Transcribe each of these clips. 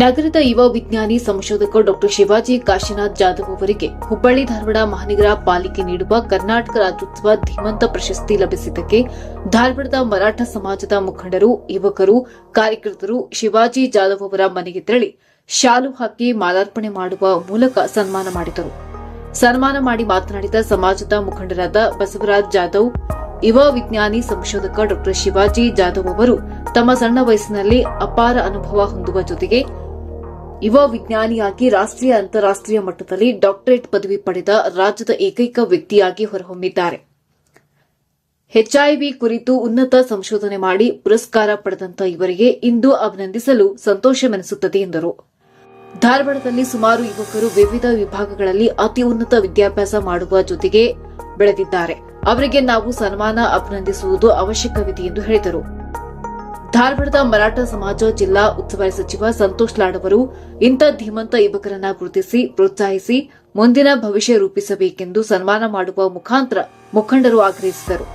ನಗರದ ಯುವ ವಿಜ್ಞಾನಿ ಸಂಶೋಧಕ ಡಾಕ್ಟರ್ ಶಿವಾಜಿ ಕಾಶಿನಾಥ್ ಜಾಧವ್ ಅವರಿಗೆ ಹುಬ್ಬಳ್ಳಿ, ಧಾರವಾಡ ಮಹಾನಗರ ಪಾಲಿಕೆ ನೀಡುವ ಕರ್ನಾಟಕ ರಾಜ್ಯೋತ್ಸವ ಧೀಮಂತ ಪ್ರಶಸ್ತಿ ಲಭಿಸಿದ್ದಕ್ಕೆ ಧಾರವಾಡದ ಮರಾಠ ಸಮಾಜದ ಮುಖಂಡರು, ಯುವಕರು, ಕಾರ್ಯಕರ್ತರು ಶಿವಾಜಿ ಜಾಧವ್ ಅವರ ಮನೆಗೆ ತೆರಳಿ ಶಾಲು ಹಾಕಿ ಮಾಲಾರ್ಪಣೆ ಮಾಡುವ ಮೂಲಕ ಸನ್ಮಾನ ಮಾಡಿದರು. ಸನ್ಮಾನ ಮಾಡಿ ಮಾತನಾಡಿದ ಸಮಾಜದ ಮುಖಂಡರಾದ ಬಸವರಾಜ್ ಜಾಧವ್, ಯುವ ವಿಜ್ಞಾನಿ ಸಂಶೋಧಕ ಡಾಕ್ಟರ್ ಶಿವಾಜಿ ಜಾಧವ್ ಅವರು ತಮ್ಮ ಸಣ್ಣ ವಯಸ್ಸಿನಲ್ಲಿ ಅಪಾರ ಅನುಭವ ಹೊಂದುವ ಜೊತೆಗೆ ಯುವ ವಿಜ್ಞಾನಿಯಾಗಿ ರಾಷ್ಟ್ರೀಯ ಅಂತಾರಾಷ್ಟ್ರೀಯ ಮಟ್ಟದಲ್ಲಿ ಡಾಕ್ಟರೇಟ್ ಪದವಿ ಪಡೆದ ರಾಜ್ಯದ ಏಕೈಕ ವ್ಯಕ್ತಿಯಾಗಿ ಹೊರಹೊಮ್ಮಿದ್ದಾರೆ. ಎಚ್ಐವಿ ಕುರಿತು ಉನ್ನತ ಸಂಶೋಧನೆ ಮಾಡಿ ಪುರಸ್ಕಾರ ಪಡೆದಂತ ಇವರಿಗೆ ಇಂದು ಅಭಿನಂದಿಸಲು ಸಂತೋಷವೆನಿಸುತ್ತದೆ ಎಂದರು. ಧಾರವಾಡದಲ್ಲಿ ಸುಮಾರು ಯುವಕರು ವಿವಿಧ ವಿಭಾಗಗಳಲ್ಲಿ ಅತಿ ಉನ್ನತ ವಿದ್ಯಾಭ್ಯಾಸ ಮಾಡುವ ಜೊತೆಗೆ ಬೆಳೆದಿದ್ದಾರೆ. ಅವರಿಗೆ ನಾವು ಸನ್ಮಾನ ಅಭಿನಂದಿಸುವುದು ಅವಶ್ಯಕವಿದೆ ಎಂದು ಹೇಳಿದರು. ಧಾರವಾಡದ ಮರಾಠ ಸಮಾಜ ಜಿಲ್ಲಾ ಉಸ್ತುವಾರಿ ಸಚಿವ ಸಂತೋಷ್ ಲಾಡ್ ಅವರು ಇಂಥ ಧೀಮಂತ ಯುವಕರನ್ನ ಗುರುತಿಸಿ, ಪ್ರೋತ್ಸಾಹಿಸಿ, ಮುಂದಿನ ಭವಿಷ್ಯ ರೂಪಿಸಬೇಕೆಂದು ಸನ್ಮಾನ ಮಾಡುವ ಮುಖಾಂತರ ಮುಖಂಡರು ಆಗ್ರಹಿಸಿದರು.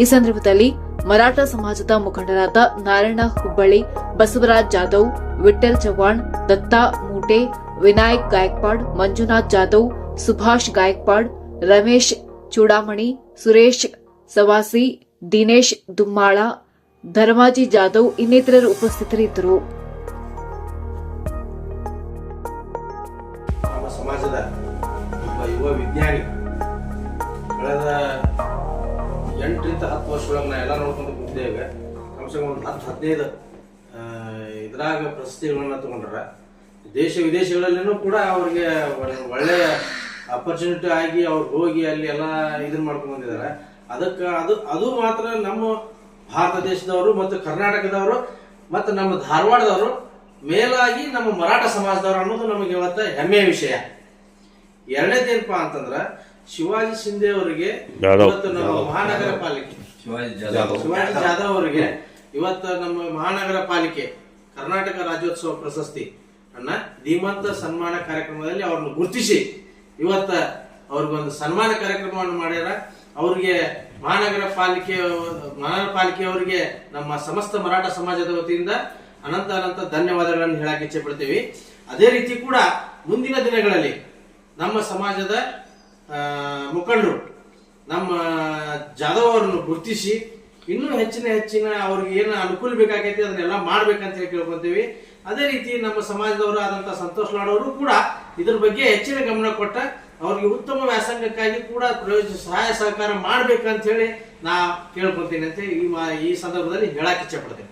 ಈ ಸಂದರ್ಭದಲ್ಲಿ ಮರಾಠ ಸಮಾಜದ ಮುಖಂಡರಾದ ನಾರಾಯಣ ಹುಬ್ಬಳ್ಳಿ, ಬಸವರಾಜ್ ಜಾಧವ್ ವಿಠಲ್ ಚವ್ಹಾಣ್, ದತ್ತಾ ಮೂಟೆ, ವಿನಾಯಕ್ ಗಾಯಕ್ವಾಡ್ ಮಂಜುನಾಥ್ ಜಾಧವ್, ಸುಭಾಷ್ ಗಾಯಕ್ವಾಡ್ ರಮೇಶ್ ಚೂಡಾಮಣಿ, ಸುರೇಶ್ ಸವಾಸಿ, ದಿನೇಶ್ ದುಮ್ಮಾಳ ಧರ್ಮಾಜಿ ಜಾಧವ್ ಇನ್ನಿತರರು ಉಪಸ್ಥಿತರಿದ್ದರು. ನಮ್ಮ ಸಮಾಜದ ಒಬ್ಬ ಯುವ ವಿಜ್ಞಾನಿ, ಕಳೆದ ಎಂಟರಿಂದ ಹತ್ತು ವರ್ಷದೊಳಗೆ ನಾ ಎಲ್ಲ ನೋಡ್ಕೊಂಡು ಕೂತಿದ್ದೇವೆ. ಕಮ್ಸೆ ಕಮ್ ಒಂದು ಹತ್ತು, ಹದಿನೈದು ಇದ್ರಾಗ ಪ್ರಶಸ್ತಿಗಳನ್ನ ತಗೊಂಡ್ರ, ದೇಶ ವಿದೇಶಗಳಲ್ಲಿನೂ ಕೂಡ ಅವ್ರಿಗೆ ಒಳ್ಳೆ- ಒಳ್ಳೆಯ ಅಪರ್ಚುನಿಟಿ ಆಗಿ ಅವ್ರು ಹೋಗಿ ಅಲ್ಲಿ ಎಲ್ಲ ಇದನ್ನ ಮಾಡ್ಕೊಂಡು ಬಂದಿದ್ದಾರೆ. ಅದಕ್ಕೆ ಅದು ಅದು ಮಾತ್ರ ನಮ್ಮ ಭಾರತ ದೇಶದವರು ಮತ್ತು ಕರ್ನಾಟಕದವರು ಮತ್ತು ನಮ್ಮ ಧಾರವಾಡದವರು ಮೇಲಾಗಿ ನಮ್ಮ ಮರಾಠ ಸಮಾಜದವರು ಅನ್ನೋದು ನಮಗೆ ಇವತ್ತ ಹೆಮ್ಮೆಯ ವಿಷಯ. ಎರಡನೇದೇನಪ್ಪ ಅಂತಂದ್ರ ಶಿವಾಜಿ ಶಿಂದೆ ಅವರಿಗೆ ಇವತ್ತು ನಮ್ಮ ಮಹಾನಗರ ಪಾಲಿಕೆ. ಶಿವಾಜಿ ಜಾಧವ್ ಅವರಿಗೆ ಇವತ್ತು ನಮ್ಮ ಮಹಾನಗರ ಪಾಲಿಕೆ ಕರ್ನಾಟಕ ರಾಜ್ಯೋತ್ಸವ ಪ್ರಶಸ್ತಿ ಅನ್ನ ಧೀಮಂತ ಸನ್ಮಾನ ಕಾರ್ಯಕ್ರಮದಲ್ಲಿ ಅವ್ರನ್ನ ಗುರುತಿಸಿ ಇವತ್ತ ಅವ್ರಿಗೊಂದು ಸನ್ಮಾನ ಕಾರ್ಯಕ್ರಮವನ್ನು ಮಾಡ್ಯಾರ. ಅವ್ರಿಗೆ ಮಹಾನಗರ ಪಾಲಿಕೆ, ಮಹಾನಗರ ಪಾಲಿಕೆಯವರಿಗೆ ನಮ್ಮ ಸಮಸ್ತ ಮರಾಠ ಸಮಾಜದ ವತಿಯಿಂದ ಅನಂತ ಅನಂತ ಧನ್ಯವಾದಗಳನ್ನು ಹೇಳಕ್ಕೆ ಇಚ್ಛೆ ಪಡ್ತೀವಿ. ಅದೇ ರೀತಿ ಕೂಡ ಮುಂದಿನ ದಿನಗಳಲ್ಲಿ ನಮ್ಮ ಸಮಾಜದ ಮುಖಂಡರು ನಮ್ಮ ಜಾಧವ್ ಅವರನ್ನು ಗುರುತಿಸಿ ಇನ್ನೂ ಹೆಚ್ಚಿನ ಹೆಚ್ಚಿನ ಅವ್ರಿಗೆ ಏನು ಅನುಕೂಲ ಬೇಕಾಗೈತಿ ಅದನ್ನೆಲ್ಲ ಮಾಡ್ಬೇಕಂತ ಹೇಳಿ ಕೇಳ್ಕೊಂತೀವಿ. ಅದೇ ರೀತಿ ನಮ್ಮ ಸಮಾಜದವರು ಆದಂತ ಸಂತೋಷ್ ಲಾಡವರು ಕೂಡ ಇದ್ರ ಬಗ್ಗೆ ಹೆಚ್ಚಿನ ಗಮನ ಕೊಟ್ಟ ಅವ್ರಿಗೆ ಉತ್ತಮ ವ್ಯಾಸಂಗಕ್ಕಾಗಿ ಕೂಡ ಪ್ರಯೋಜನ ಸಹಾಯ ಸಹಕಾರ ಮಾಡ್ಬೇಕಂತ ಹೇಳಿ ನಾ ಕೇಳ್ಕೊಳ್ತೀನಿ ಅಂತ ಈ ಸಂದರ್ಭದಲ್ಲಿ ಹೇಳಕ್ ಇಚ್ಛೆ ಪಡ್ತೇನೆ.